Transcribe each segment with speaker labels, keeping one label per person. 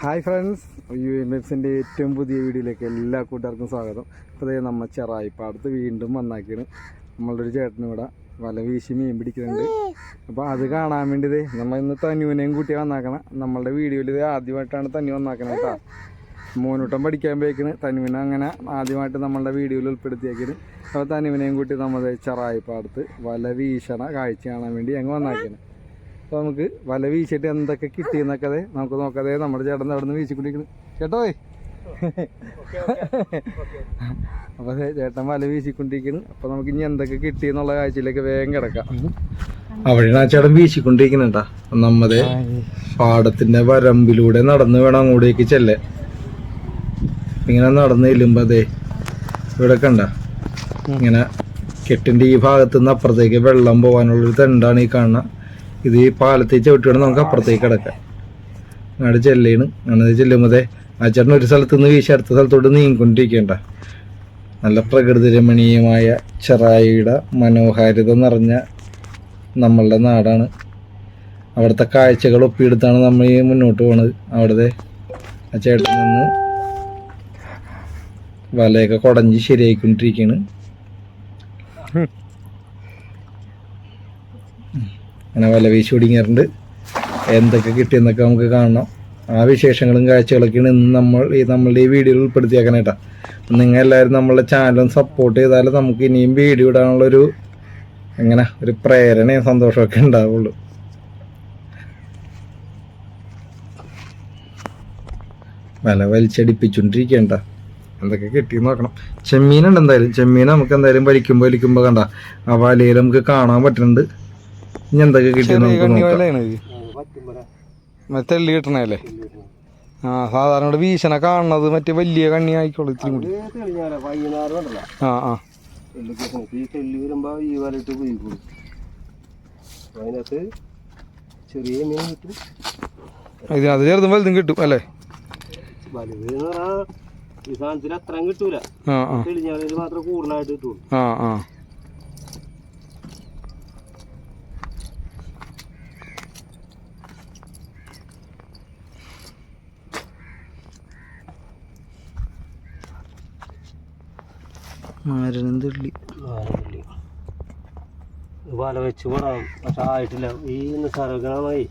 Speaker 1: Hi friends U M എഫ്സിന്റെ ഏറ്റവും പുതിയ വീഡിയോയിലേക്ക് എല്ലാ കൂട്ടുകാർക്കും സ്വാഗതം. ഇപ്പോൾ ദേ നമ്മ ചെറായിപ്പാടത്ത് വീണ്ടും വന്നാക്കിയാണ് നമ്മളുടെ ഒരു ചേട്ടനും ഇവിടെ വല വീശി മീൻ പിടിക്കുന്നുണ്ട്. അപ്പോൾ അത് കാണാൻ വേണ്ടിയത് നമ്മൾ ഇന്ന് തനുവിനെയും കൂട്ടി വന്നാക്കണം. നമ്മളുടെ വീഡിയോയിൽ ഇത് ആദ്യമായിട്ടാണ് തന്നു വന്നാക്കണത് കേട്ടോ മൂന്നൂട്ടം പഠിക്കാൻ പോയിക്കണ്. തനുവിനെ അങ്ങനെ ആദ്യമായിട്ട് നമ്മളുടെ വീഡിയോയിൽ ഉൾപ്പെടുത്തിയാക്കിയത് അപ്പോൾ തനുവിനെയും കൂട്ടി നമ്മൾ ചെറായിപ്പാടത്ത് വല വീശണ കാഴ്ച കാണാൻ വേണ്ടി ഞങ്ങൾ വന്നാക്കിയാണ് അപ്പോൾ നമുക്ക് വല വീശിയിട്ട് എന്തൊക്കെ കിട്ടിയെന്നൊക്കെ നമുക്ക് നോക്കാതെ നമ്മുടെ ചേട്ടൻ അവിടെ നിന്ന് വീശിക്കൊണ്ടിരിക്കുന്നു. ചേട്ടോയ് അപ്പോൾ അതെ ചേട്ടൻ വല വീശിക്കൊണ്ടിരിക്കുന്നു. അപ്പോൾ നമുക്ക് ഇനി എന്തൊക്കെ കിട്ടി എന്നുള്ള കാഴ്ചയിലേക്ക് വേഗം കിടക്കാം. അവിടെയാണ് ആ ചേട്ടൻ വീശിക്കൊണ്ടിരിക്കുന്നുണ്ടാ നമ്മതെ പാടത്തിന്റെ വരമ്പിലൂടെ നടന്നു വേണം അങ്ങോട്ടേക്ക് ചെല്ലേ ഇങ്ങനെ നടന്നു ചെല്ലുമ്പോ അതെ ഇവിടെ കണ്ട. ഇങ്ങനെ കെട്ടിന്റെ ഈ ഭാഗത്തുനിന്ന് അപ്പുറത്തേക്ക് വെള്ളം പോകാനുള്ളൊരു തെണ്ടാണ് ഈ കാണുന്ന. ഇത് ഈ പാലത്തിൽ ചവിട്ടിയാണ് നമുക്ക് അപ്പുറത്തേക്ക് കിടക്കാം. അങ്ങോട്ട് ചെല്ലാണ്. അങ്ങനെ ചെല്ലുമ്പോഴേ ആ ചേട്ടൻ ഒരു സ്ഥലത്ത് നിന്ന് വീശി അടുത്ത സ്ഥലത്തോട്ട് നീങ്ങിക്കൊണ്ടിരിക്കേണ്ട. നല്ല പ്രകൃതി രമണീയമായ ചെറായിയുടെ മനോഹാരിത നിറഞ്ഞ നമ്മളുടെ നാടാണ്. അവിടുത്തെ കാഴ്ചകൾ ഒപ്പിയെടുത്താണ് നമ്മൾ ഈ മുന്നോട്ട് പോണത്. അവിടുത്തെ ആ ചേട്ടൻ നിന്ന് വലയൊക്കെ കുടഞ്ഞ് ശരിയായിക്കൊണ്ടിരിക്കുകയാണ് അങ്ങനെ വല വീശി ഒടുങ്ങിയിട്ടുണ്ട് എന്തൊക്കെ കിട്ടിയെന്നൊക്കെ നമുക്ക് കാണണം. ആ വിശേഷങ്ങളും കാഴ്ചകളൊക്കെയാണ് ഇന്ന് നമ്മൾ ഈ നമ്മളുടെ ഈ വീഡിയോയിൽ ഉൾപ്പെടുത്തിയേക്കാനായിട്ടാണ് നിങ്ങൾ എല്ലാവരും നമ്മളുടെ ചാനലും സപ്പോർട്ട് ചെയ്താൽ നമുക്ക് ഇനിയും വീഡിയോ ഇടാനുള്ളൊരു എങ്ങനെ ഒരു പ്രേരണയും സന്തോഷമൊക്കെ ഉണ്ടാവുള്ളൂ. വല വലിച്ചടിപ്പിച്ചുകൊണ്ടിരിക്കേണ്ട. എന്തൊക്കെ കിട്ടിയെന്ന് നോക്കണം. ചെമ്മീനുണ്ട് എന്തായാലും. ചെമ്മീൻ നമുക്ക് എന്തായാലും വലിക്കുമ്പോൾ വലിക്കുമ്പോൾ കണ്ട. ആ വലയിൽ നമുക്ക് കാണാൻ പറ്റുന്നുണ്ട്. ഇനി എന്തൊക്കെ കിട്ടിയെന്ന് തെള്ളി കിട്ടണല്ലേ ആ സാധാരണ ഇവിടെ വീശന കാണുന്നത് മറ്റേ വലിയ കണ്ണി ആയിക്കോളൂ ഇത്തിരി കൂടി. ആ ആ.
Speaker 2: ചെറിയ മീൻ കിട്ടും
Speaker 1: ഇതിനകത്ത് ചെറുതും വലുതും കിട്ടും അല്ലേ?
Speaker 2: വലുത് ഈ സാധനത്തിൽ അത്രയും കിട്ടൂല.
Speaker 1: ആ ആ.
Speaker 2: മാത്രമേ കൂടുതലായിട്ട് കിട്ടുള്ളൂ.
Speaker 1: ആ ആ. മാരനും തെള്ളി
Speaker 2: നാല് വല വെച്ച് പോടാം പക്ഷെ ആയിട്ടില്ല. ഈ നിസ്സാരമായി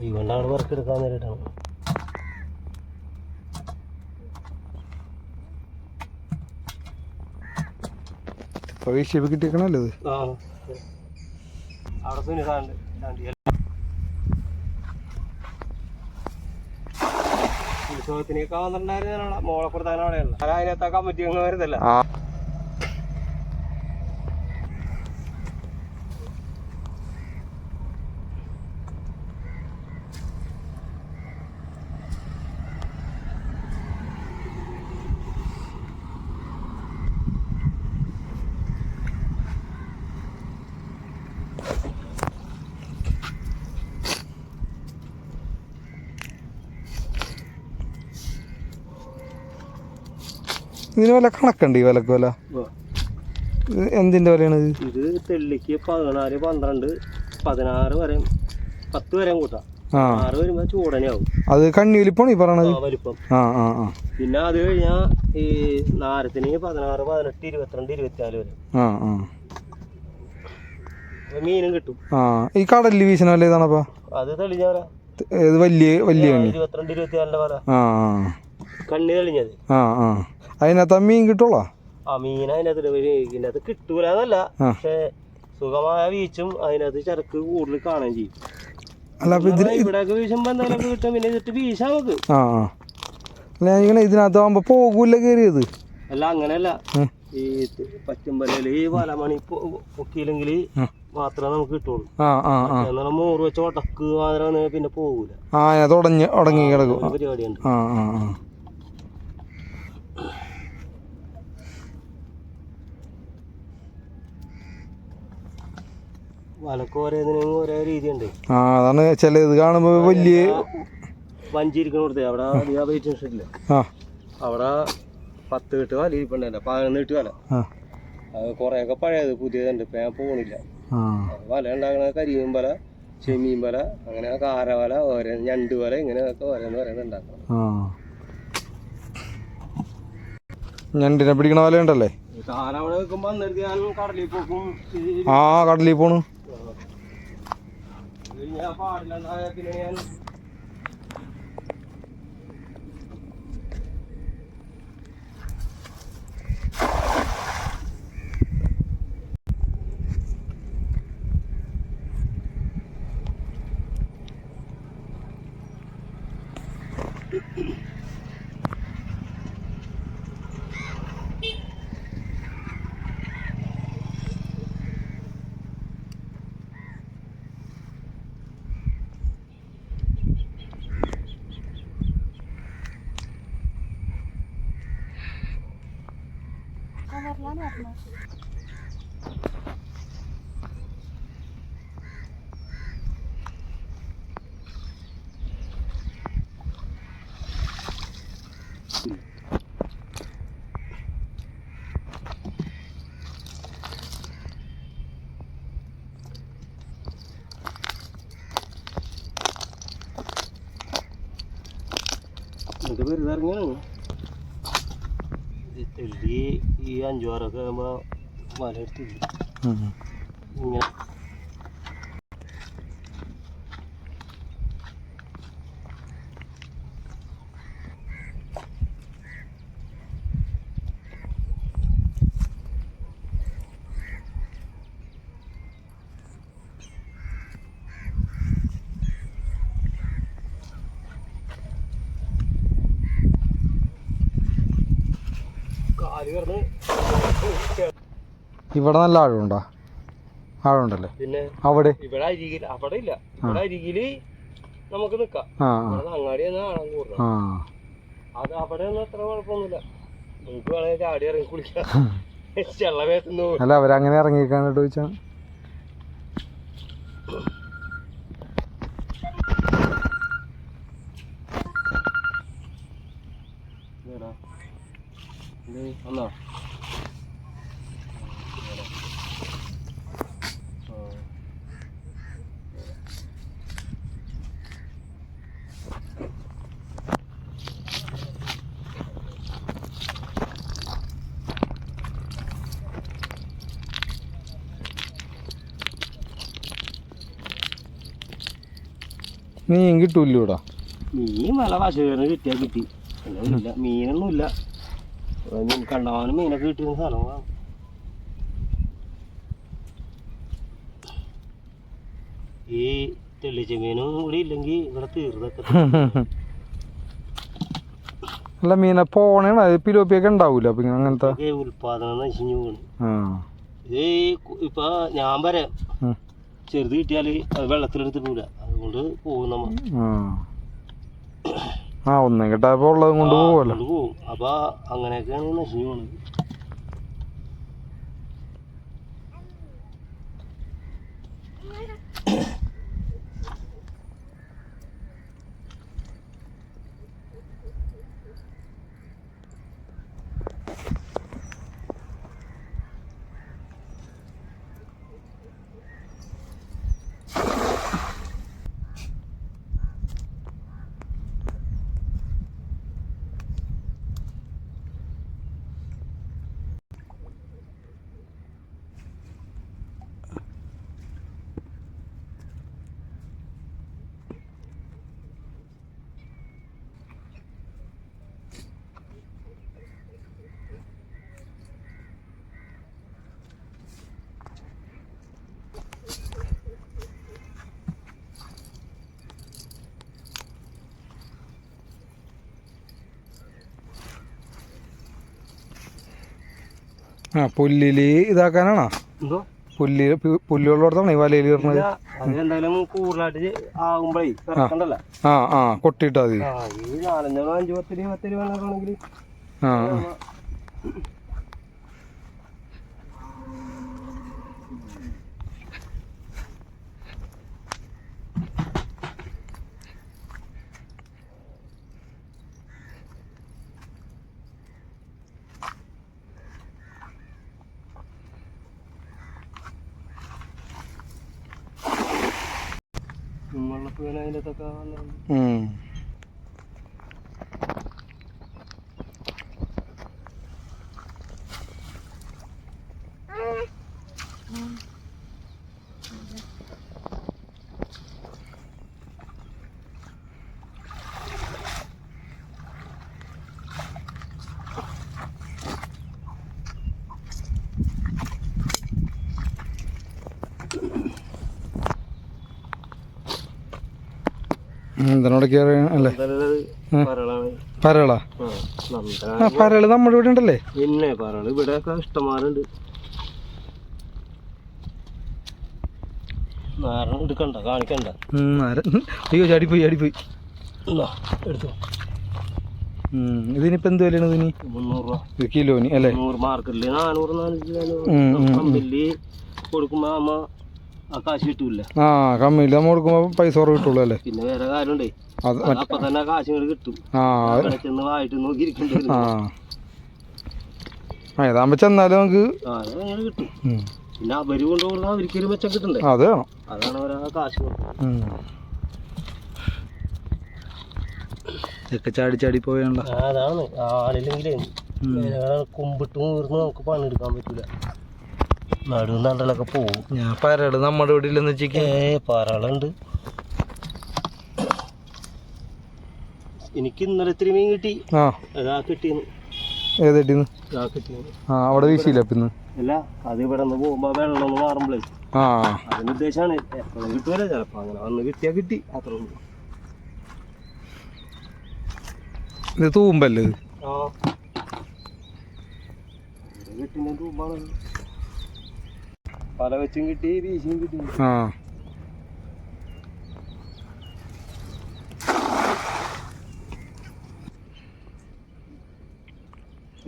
Speaker 2: ഈ കൊണ്ടാണ് വർക്ക് എടുക്കാൻ നേരിട്ടാണ്
Speaker 1: ഇപ്പൊ വീശിയപ്പോ കിട്ടിയേക്കണല്ലോ ഇത്.
Speaker 2: അവിടെ സാധനം വന്നിട്ടുണ്ടായിരുന്ന മോളെ കൊടുത്താൽ അവിടെയല്ല അത് അതിനകത്ത് ആ കമ്മിറ്റി വരുന്നില്ല
Speaker 1: ഇതിന് വല്ല കണക്കുണ്ട് ഈ വിലക്ക് വില എന്തിന്റെ വിലയാണ് ഇത്?
Speaker 2: തെള്ളിക്ക് പതിനാല് പന്ത്രണ്ട് പതിനാറ് വരെ പത്ത് വരെ കൂട്ടാം. ആറ് ചൂടനെയാവും
Speaker 1: അത് കണ്ണിവലിപ്പാണ് ഈ പറയണത്?
Speaker 2: വലിപ്പം. പിന്നെ അത് കഴിഞ്ഞാ ഈ നാരത്തിന് പതിനാറ് പതിനെട്ട് ഇരുപത്തിരണ്ട് ഇരുപത്തിനാല് വരെ. മീനും കിട്ടും.
Speaker 1: ആ ഈ കടലിൽ വീശന വല്ല ഇതാണപ്പാ
Speaker 2: അത് തെളിഞ്ഞ
Speaker 1: വലിയ വലിയ കണ്ണി
Speaker 2: ഇരുപത്തിരണ്ട് ഇരുപത്തിനാലിന്റെ പോലെ
Speaker 1: ആ.
Speaker 2: കണ്ണി തെളിഞ്ഞത്.
Speaker 1: ആ ആ. അതിനകത്ത് മീൻ കിട്ടുള്ളോ?
Speaker 2: ആ മീൻ അതിനകത്ത് ഇതിനകത്ത് കിട്ടൂല എന്നല്ല
Speaker 1: ആ.
Speaker 2: പക്ഷെ സുഖമായ വീച്ചും അതിനകത്ത് ചരക്ക് കൂടുതൽ കാണുകയും ചെയ്യും.
Speaker 1: അല്ല
Speaker 2: ഇവിടെയൊക്കെ വീശുമ്പോ എന്തെങ്കിലും കിട്ടും പിന്നെ ഇതിട്ട് വീശാം നമുക്ക്.
Speaker 1: ആ അല്ല ഞാൻ ഇങ്ങനെ ഇതിനകത്ത് ആകുമ്പോ പോകൂല കയറിയത്.
Speaker 2: അല്ല അങ്ങനെയല്ല. ഈ പറ്റുമ്പലയിൽ ഈ വലമണി പൊക്കിയില്ലെങ്കിൽ. മാത്രമേ നമുക്ക് കിട്ടുള്ളൂ. എന്നാൽ മോറ് വെച്ച് ഒടക്ക് മാത്രം പിന്നെ പോകൂല.
Speaker 1: ആ അത് ഉടങ്ങി കിടക്കും.
Speaker 2: പരിപാടിയുണ്ട്.
Speaker 1: ആ ആ. ആ അതാണ് ചില ഇത് കാണുമ്പോ വലിയ
Speaker 2: വഞ്ചിരിക്കണോടത്ത് അവിടെ അധികം പത്ത് കെട്ട് വല പതിനൊന്ന് കെട്ട് വല അത് കുറേയൊക്കെ പഴയത് പുതിയതുണ്ട്. ഇപ്പം ഞാൻ പോണില്ല. വല ഉണ്ടാക്കണ കരിയും വല ചെമ്മീൻ വല അങ്ങനെ കാരവല ഓരോ ഞണ്ട് വല ഇങ്ങനെയൊക്കെ ഓരോന്ന് ഓരോന്ന് ഉണ്ടാക്കണം.
Speaker 1: ഞണ്ടിനെ പിടിക്കണ വല ഉണ്ടല്ലേ?
Speaker 2: കാര അവിടെ വെക്കുമ്പോ അന്നേരത്ത് ഞാൻ കടലിൽ പോകും
Speaker 1: ആ കടലിൽ പോണു.
Speaker 2: ഇത് ഞാൻ പാടില്ല പിന്നെ ഞാൻ ഇത് വെറുതെ ഇറങ്ങിയാണ് ഈ തെള്ളി ഈ അഞ്ചുവാറൊക്കെ ആകുമ്പോ വല എടുത്തില്ല ഇങ്ങനെ കാൽ കിടന്ന്
Speaker 1: ഇവിടെ നല്ല ആഴമുണ്ടോ? ആഴമുണ്ടല്ലേ?
Speaker 2: പിന്നെ
Speaker 1: അവിടെ?
Speaker 2: ഇവിടെ അരികിൽ അവിടെ ഇല്ല. ഇവിടെ അരികിൽ നമുക്ക് നിക്കാം.
Speaker 1: ആ
Speaker 2: ഇവിടെ അങ്ങാടി എന്നാ ആഴം കൂടുതൽ
Speaker 1: ആ.
Speaker 2: അത് അവിടെ ഒന്നും അത്ര കുഴപ്പമൊന്നുമില്ല. നമുക്ക് വേണമെങ്കിൽ ചാടി ഇറങ്ങി കുളിക്കാം. ചെള്ള വേത്തുന്നു
Speaker 1: അല്ല അവരങ്ങനെ ഇറങ്ങിക്കാന്നിട്ട് ചോദിച്ചാ.
Speaker 2: ഒന്നോ
Speaker 1: മീൻ കിട്ടൂല്ലോ ഇവിടെ
Speaker 2: മീൻ വല പശുവിന് കിട്ടിയാൽ കിട്ടി. ഇല്ല മീനൊന്നും ഇല്ല മീൻ കണ്ടവാനും മീനൊക്കെ കിട്ടിയ സ്ഥലങ്ങളാണ് ഈ തെള്ളിച്ചെമ്മീനും കൂടി ഇല്ലെങ്കിൽ ഇവിടെ തീർന്നൊക്കെ
Speaker 1: അല്ല മീനെ പോണേണ് അത് പിലോപ്പിയൊക്കെ ഉണ്ടാവൂല? അപ്പൊ അങ്ങനത്തെ
Speaker 2: ഉൽപാദനം നശിഞ്ഞു പോകണം
Speaker 1: ആ.
Speaker 2: ഇത് ഇപ്പൊ ഞാൻ
Speaker 1: പറയാം
Speaker 2: ചെറുത് കിട്ടിയാൽ അത് വെള്ളത്തിലെടുത്തിട്ടില്ല അതുകൊണ്ട് പോകും നമ്മ
Speaker 1: ആ. ഒന്നും കിട്ടാപ്പോ ഉള്ളത് കൊണ്ട്
Speaker 2: പോകുമല്ലോ പോകും. അപ്പൊ അങ്ങനെയൊക്കെയാണ് നശിഞ്ഞു പോണത്.
Speaker 1: ആ പുല്ലിൽ ഇതാക്കാനാണോ?
Speaker 2: എന്തോ?
Speaker 1: പുല്ല് പു- പുല്ലുള്ളിടത്താണ് ഈ വലയിൽ കയറുന്നത്?
Speaker 2: കൂടുതലായിട്ട് ആകുമ്പോഴേ ഇറക്കണ്ടല്ല
Speaker 1: ആ ആ കൊട്ടിയിട്ടാ മതി.
Speaker 2: ആ നാലഞ്ചോ അഞ്ചു 食えない
Speaker 1: かうん。കയറി അല്ലേ? പരളാ?
Speaker 2: ആ
Speaker 1: പരൾ നമ്മുടെ ഇവിടെ ഉണ്ടല്ലേ?
Speaker 2: പിന്നെ പറൾ ഇവിടെ ഇഷ്ടമാരുണ്ട്. എടുക്കണ്ട കാണിക്കണ്ട.
Speaker 1: അയ്യോ ചാടിപ്പോയി ചാടിപ്പോയി
Speaker 2: എടുത്തോ.
Speaker 1: ഇതിനിപ്പോ എന്ത് വിലയാണ് ഇതിന്?
Speaker 2: മുന്നൂറ് രൂപ.
Speaker 1: കിലോന് അല്ലേ?
Speaker 2: നൂറ് മാർക്കറ്റിൽ നാനൂറ്. കമ്പനിൽ കൊടുക്കുമ്പോ കാശ് കിട്ടൂല.
Speaker 1: ആ കമ്മിയിൽ നമ്മൾ കൊടുക്കുമ്പോൾ പൈസ കുറവ് കിട്ടുള്ളൂ അല്ലേ?
Speaker 2: പിന്നെ വേറെ കാര്യമുണ്ടേ. അപ്പൊ തന്നെ കാശ് ഇങ്ങോട്ട് കിട്ടും.
Speaker 1: ആ
Speaker 2: വായിട്ട്
Speaker 1: ആ. ചെന്നാലും നമുക്ക്
Speaker 2: കിട്ടും. പിന്നെ അവർ കൊണ്ടുപോകുന്ന അവർക്ക് ഒരു മെച്ചം കിട്ടണ്ടേ?
Speaker 1: അത് വേണം.
Speaker 2: അതാണ് അവരാ കാശ് കൊടുക്കുന്നത്.
Speaker 1: ഉം. ഇതൊക്കെ ചാടി ചാടി പോയാണല്ലോ.
Speaker 2: അതാണ്. ആളില്ലെങ്കിലേ കുമ്പിട്ട് നമുക്ക് പണിയെടുക്കാൻ പറ്റൂല. നടുവും നണ്ടലൊക്കെ പോവും.
Speaker 1: ഞാൻ പരട് നമ്മുടെ ഇവിടെ ഇല്ലെന്ന് വെച്ചേക്ക്.
Speaker 2: ഏ എനിക്ക് ഇന്നലെ ഇത്തിരി മീൻ കിട്ടി.
Speaker 1: ആ.
Speaker 2: അതാ കിട്ടിയെന്ന്
Speaker 1: ഏതെട്ടിന്ന്
Speaker 2: ആ
Speaker 1: അവിടെ വീശിയില്ല പിന്നെ
Speaker 2: അല്ല അത് ഇവിടെ നിന്ന് പോകുമ്പോ വെള്ളം ഒന്ന് മാറുമ്പോഴേ
Speaker 1: ആ.
Speaker 2: അതിന് ഉദ്ദേശമാണ് എപ്പോഴും കിട്ടുമല്ലോ ചിലപ്പോ അങ്ങനെ വന്ന് കിട്ടിയാ കിട്ടി അത്ര
Speaker 1: ഇത് തൂമ്പല്ലേ
Speaker 2: ആ. കിട്ടിന്റെ രൂപമാണ് പല വെച്ചും കിട്ടി വീശിയും കിട്ടി.
Speaker 1: ആ.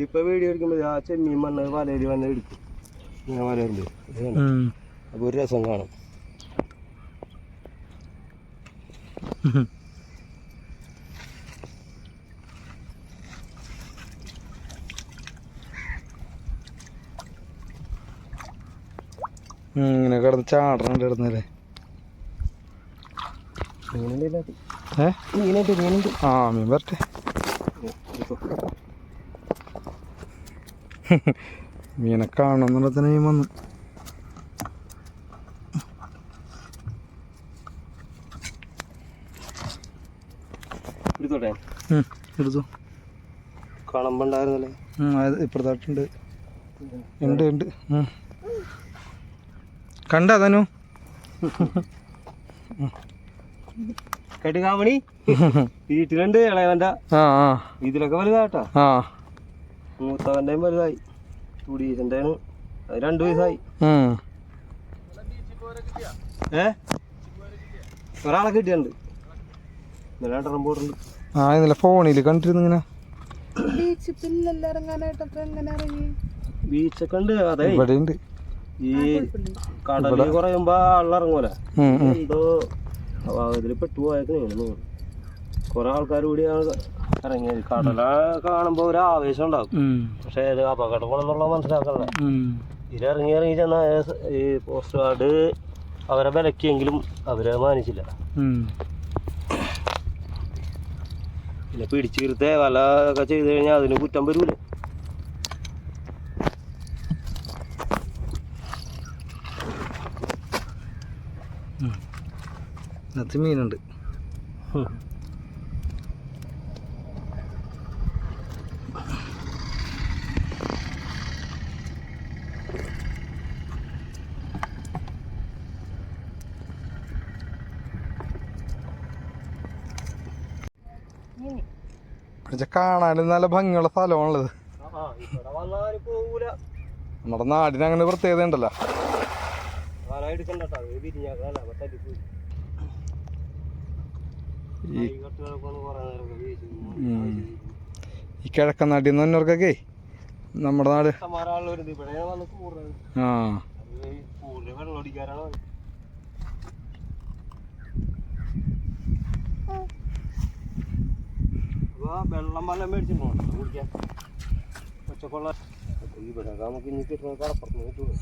Speaker 2: ഇപ്പൊ വീഡിയോ എടുക്കുമ്പോ ആ ചെമ്മീൻ മണ്ണ് വലയിൽ വന്ന് എടുക്കും. ഇങ്ങനെ
Speaker 1: വലയുണ്ട്.
Speaker 2: അപ്പൊ ഒരു രസം കാണും.
Speaker 1: ഇങ്ങനെ കിടന്ന് ചാടണുണ്ട് കിടന്നല്ലേ. ഏ? ആ മീൻ വരട്ടെ. മീനെ കാണുന്നുള്ള തന്നെ മീൻ വന്നു. എടുത്തു. ഇപ്പുറത്തായിട്ടുണ്ട്. ഉണ്ട് ഉണ്ട്. കണ്ടാ തനു.
Speaker 2: കടുകാമണി വീട്ടിലുണ്ട് ഇളയവന്റെ ഇതിലൊക്കെ വലുതാട്ടാ
Speaker 1: ആ.
Speaker 2: മൂത്തവന്റെയും വലുതായി. കുടീശന്റെ അത് രണ്ടു വയസ്സായി. ഏ? ഒരാളെ കിട്ടിയുണ്ട് ഇന്നലെ
Speaker 1: ആ ഇന്നലെ ഫോണിൽ കണ്ടിരുന്നു ഇങ്ങനെ.
Speaker 2: ബീച്ചൊക്കെ ഉണ്ട്. അതെ.
Speaker 1: ഇവിടെ ഉണ്ട്.
Speaker 2: ഈ കടലിൽ കുറയുമ്പോ ആളിറങ്ങൂല. എന്തോ ഇതിൽ പെട്ടുപോയേക്കണേന്ന് കുറെ ആൾക്കാർ കൂടി ഇറങ്ങിയത്. കടല കാണുമ്പോ ഒരു ആവേശം ഉണ്ടാവും.
Speaker 1: ഉം.
Speaker 2: പക്ഷെ ഇത് അപകടമാണെന്നുള്ള മനസ്സിലാക്കണേ
Speaker 1: ഉം.
Speaker 2: ഇതിലിറങ്ങി ഇറങ്ങി ചെന്ന ഈ പോസ്റ്റ് ഗാർഡ് അവരെ വിലക്കിയെങ്കിലും അവരെ മാനിച്ചില്ല. പിന്നെ പിടിച്ചു നിർത്തേ വല ഒക്കെ ചെയ്ത് കഴിഞ്ഞാൽ അതിന് കുറ്റം വരൂലേ.
Speaker 1: ഇതിനകത്ത് മീനുണ്ട്. പക്ഷെ കാണാനും നല്ല ഭംഗിയുള്ള സ്ഥലമാണുള്ളത്. നമ്മുടെ നാടിന് അങ്ങനെ പ്രത്യേകത ഉണ്ടല്ലോ.
Speaker 2: തല്ലിപ്പോയി
Speaker 1: ഈ കിഴക്കൻ നാട്ടിൽ നിന്ന് വന്നവർക്കൊക്കെ നമ്മുടെ നാട്? ആ.
Speaker 2: വെള്ളം വല്ല മേടിച്ചു കുടിക്കാൻ പച്ചക്കൊള്ള ഇവിടെ നമുക്ക് ഇനി കിട്ടുന്ന കടപ്പുറത്ത് കിട്ടുള്ളൂ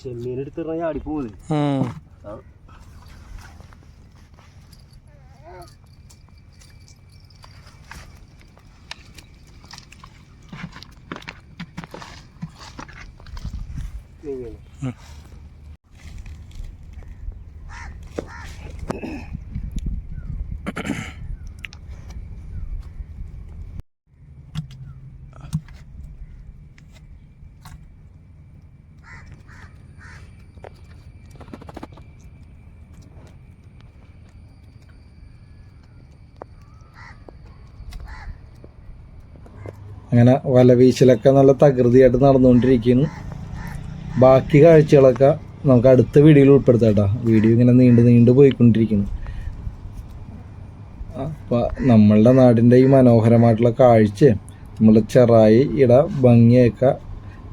Speaker 2: ചെമ്മീൻ എടുത്തിട്ട് ചാടി
Speaker 3: അങ്ങനെ വലവീശലൊക്കെ നല്ല തകൃതിയായിട്ട് നടന്നുകൊണ്ടിരിക്കുന്നു. ബാക്കി കാഴ്ചകളൊക്കെ നമുക്ക് അടുത്ത വീഡിയോയിൽ ഉൾപ്പെടുത്താം കേട്ടോ. വീഡിയോ ഇങ്ങനെ നീണ്ടു നീണ്ടു പോയിക്കൊണ്ടിരിക്കുന്നു. അപ്പം നമ്മളുടെ നാടിന്റെ ഈ മനോഹരമായിട്ടുള്ള കാഴ്ച നമ്മളുടെ ചെറായി ഇട ഭംഗിയൊക്കെ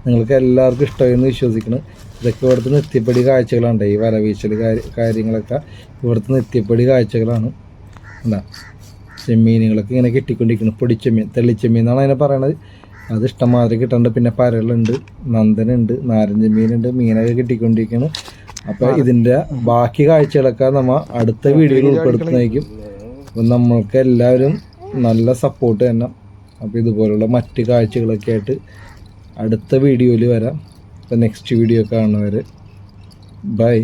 Speaker 3: നിങ്ങൾക്ക് എല്ലാവർക്കും ഇഷ്ടമായെന്ന് വിശ്വസിക്കുന്നു. ഇതൊക്കെ ഇവിടുത്തെ നിത്യപ്പടി കാഴ്ചകളാണ്. ഈ വലവീശൽ കാര്യ കാര്യങ്ങളൊക്കെ ഇവിടുത്തെ നിത്യപ്പടി കാഴ്ചകളാണ്. എന്താ ചെമ്മീനുകളൊക്കെ ഇങ്ങനെ കിട്ടിക്കൊണ്ടിരിക്കുന്നു. പൊടിച്ചെമ്മീൻ തെള്ളിച്ചെമ്മീൻ എന്നാണ് അതിനെ പറയണത്. അത് ഇഷ്ടംമാതിരി കിട്ടുന്നുണ്ട് പിന്നെ പരലുണ്ട് നന്ദനുണ്ട് നാരഞ്ച മീനുണ്ട് മീനൊക്കെ കിട്ടിക്കൊണ്ടിരിക്കുന്നു. അപ്പോൾ ഇതിന്റെ ബാക്കി കാഴ്ചകളൊക്കെ നമ്മൾ അടുത്ത വീഡിയോയിൽ ഉൾപ്പെടുത്തുന്നതായിരിക്കും. അപ്പം നമ്മൾക്ക് എല്ലാവരും നല്ല സപ്പോർട്ട് തന്നെ അപ്പോൾ ഇതുപോലുള്ള മറ്റ് കാഴ്ചകളൊക്കെ ആയിട്ട് അടുത്ത വീഡിയോയിൽ വരാം. അപ്പൊ നെക്സ്റ്റ് വീഡിയോ കാണുന്നവര്. ബൈ